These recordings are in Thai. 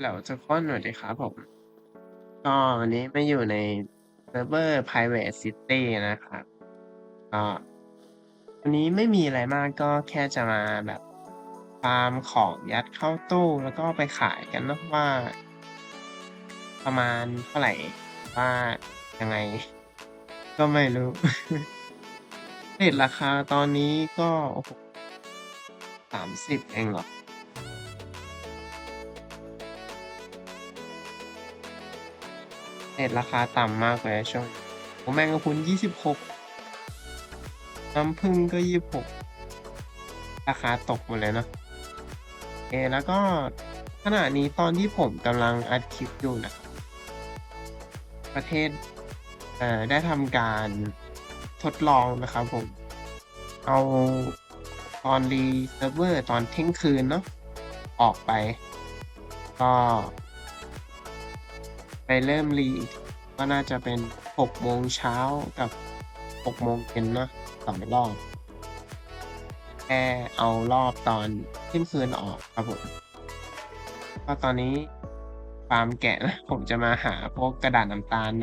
แล้วทุกคนสวัสดีครับผม ก็วันนี้มาอยู่ในเซิร์ฟเวอร์ Private City นะครับ ก็วันนี้ไม่มีอะไรมากก็แค่จะมาแบบฟาร์มของยัดเข้าตู้แล้วก็ไปขายกันนะว่า ประมาณเท่าไหร่ว่ายังไง ก็ไม่รู้เรทราคาตอนนี้ก็โอ้โหสามสิบเองเหรอ เน็ตราคาต่ำมากเลยช่วงนี้โอ้แมงกะพุนยี่สิบหกน้ำผึ้งก็ยี่สิบหกราคาตกหมดเลยเนะโอแล้วก็ขณะนี้ตอนที่ผมกำลังอัดคลิปอยู่นะ ประเทศเอ่อได้ทำการทดลองนะครับผม เอาตอนรีเซิร์ฟเวอร์ตอนเที่ยงคืนเนาะออกไป ก็ ไปเริ่มรีอีกก็น่าจะเป็นหกโมงเช้ากับหกโมงเย็นนะสองรอบ แค่เอารอบตอนเที่ยงคืนออกครับผมก็ตอนนี้ฟาร์มแกะนะผมจะมาหาพวกกระดาษน้ำตาลเ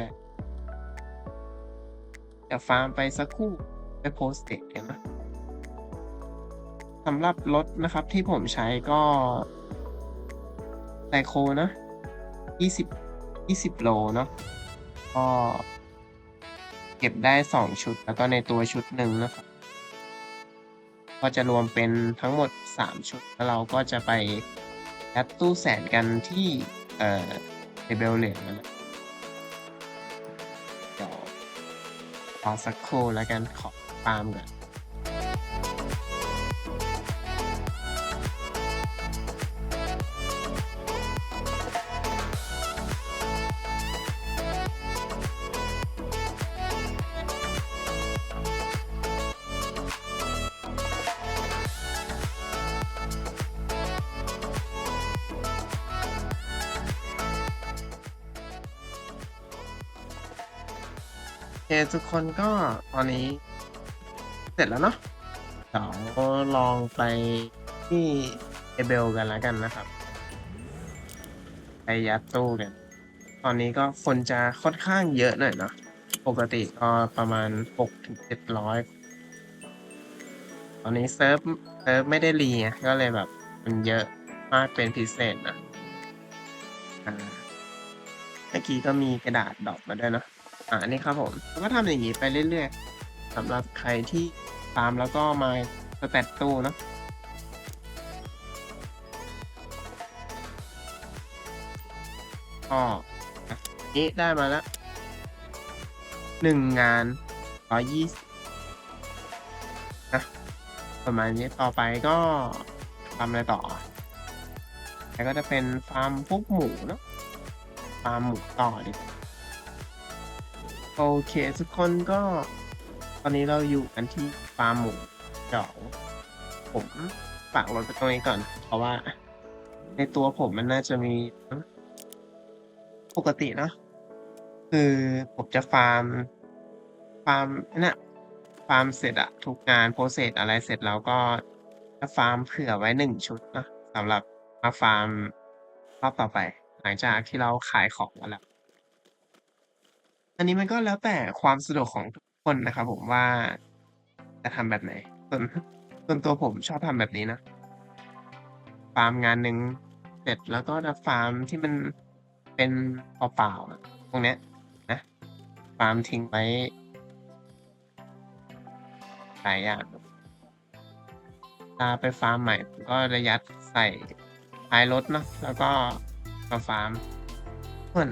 ดี๋ยวฟาร์มไปสักครู่ไปโพสเต็กันนะสำหรับรถนะครับที่ผมใช้ก็ไซโคนะยี่สิบ 20 โลเนาะก็เก็บได้ 2 ชุด แล้วก็ในตัวชุดหนึ่งนะครับก็จะรวมเป็นทั้งหมด 3 ชุด แล้วเราก็จะไปยัดตู้แสนกันที่เอ่อเเบลเหลืองนะเดี๋ยวรอสักครู่แล้วกันขอฟาร์มก่อน เคทุกคนก็ตอนนี้เสร็จแล้วเนาะเดี๋ยวลองไปที่เอเบลกันแล้วกันนะครับ ไปยัดตู้กัน ตอนนี้ก็คนจะค่อนข้างเยอะหน่อยเนาะปกติก็ประมาณหกถึงเจ็ดร้อยตอนนี้เซิร์ฟเซิร์ฟไม่ได้รีก็เลยแบบ มันเยอะมากเป็นพิเศษนะอ่าเมื่อกี้ก็มีกระดาษดอกมาด้วยเนาะ อ่านี่ครับผมแล้วก็ทำอย่างนี้ไปเรื่อยๆสำหรับใครที่ตามแล้วก็มาสแตทตู้เนะก็อะนี้ได้มาแล้วหนึ่งงานร้อยยี่สิบนะประมาณนี้ต่อไปก็ทำอะไรต่อ แล้วก็จะเป็นฟาร์มพวกหมูเนอะฟาร์มหมูต่อดีกว่า โอเคทุกคนก็ ตอนนี้เราอยู่กันที่ฟาร์มหมูเดี๋ยวผมฝากรถไปตรงนี้ก่อน เพราะว่า ในตัวผมมันน่าจะมีปกติเนะคือผมจะฟาร์ม ฟาร์มนี่ยฟาร์มเสร็จอะทุกงานโปรเซสอะไรเสร็จแล้วก็จะฟาร์มเผื่อไว้หนึ่งชุดนะสำหรับมาฟาร์มรอบต่อไป หลังจากที่เราขายของแล้ว อันนี้มันก็แล้วแต่ความสะดวกของทุกคนนะครับผมว่าจะทำแบบไหนส่วนส่วนตัวผมชอบทำแบบนี้นะ ฟาร์มงานหนึ่งเสร็จแล้วก็จะฟาร์มที่มันเป็นเปล่าๆอะตรงเนี้ยนะฟาร์มทิ้งไว้หลายอย่างตาไปฟาร์มใหม่ผมก็ระยัดใส่ท้ายรถเนอะแล้วก็มาฟาร์มส่วน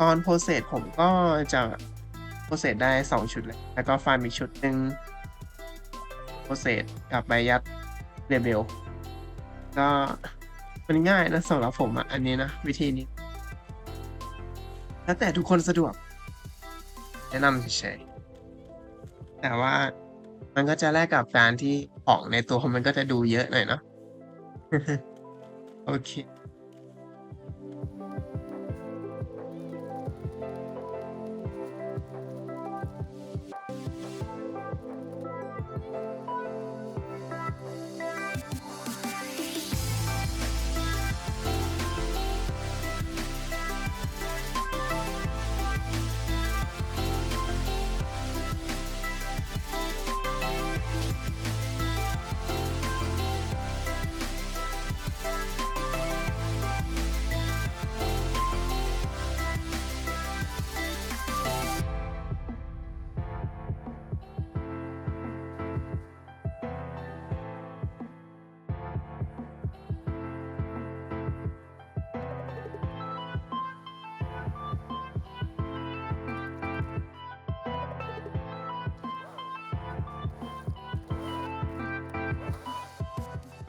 ตอนโปรเซสผมก็จะโปรเซสได้สองชุดเลย แล้วก็ฟาร์มอีกชุดหนึ่งโปรเซสกลับไปยัดเรเบลก็มันง่ายนะสำหรับผมอะ อันนี้นะ วิธีนี้ แล้วแต่ทุกคนสะดวก แนะนำเฉยๆแต่ว่ามันก็จะแลกกับการที่ของในตัวมันก็จะดูเยอะหน่อยเนาะโอเค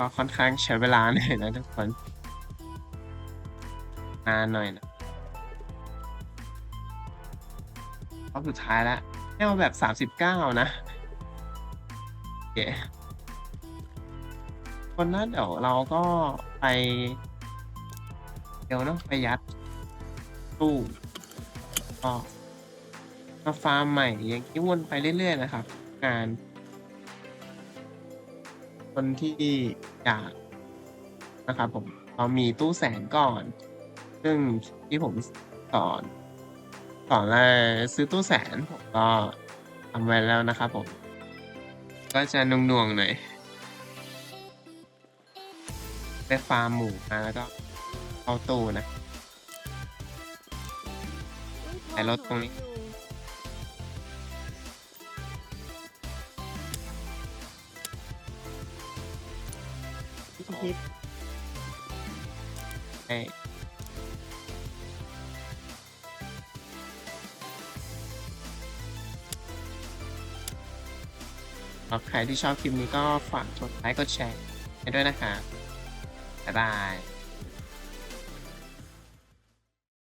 ก็ค่อนข้างใช้เวลาหน่อยนะทุกคนนานหน่อยนะรอบสุดท้ายแล้วให้เอาแบบสามสิบเก้านะโอเคคนนั้นเดี๋ยวเราก็ไป เดี๋ยวเนาะไปยัดตู้ก็มาฟาร์มใหม่อย่างนี้วนไปเรื่อย ๆ นะครับ งาน คนที่อยากนะครับผมเรามีตู้แสนก่อน ซึ่งที่ผมสอนสอนแล้วซื้อตู้แสนผมก็ทำไว้แล้วนะครับผม ก็จะนุ่วงๆหน่อยไปฟาร์มหมูมาแล้วก็เข้าตู้นะไอ้รถตรงนี้ คิดให้แล้วใครที่ชอบคลิปนี้ก็ฝากกดไลค์กดแชร์ให้ด้วยนะคะบ๊ายบาย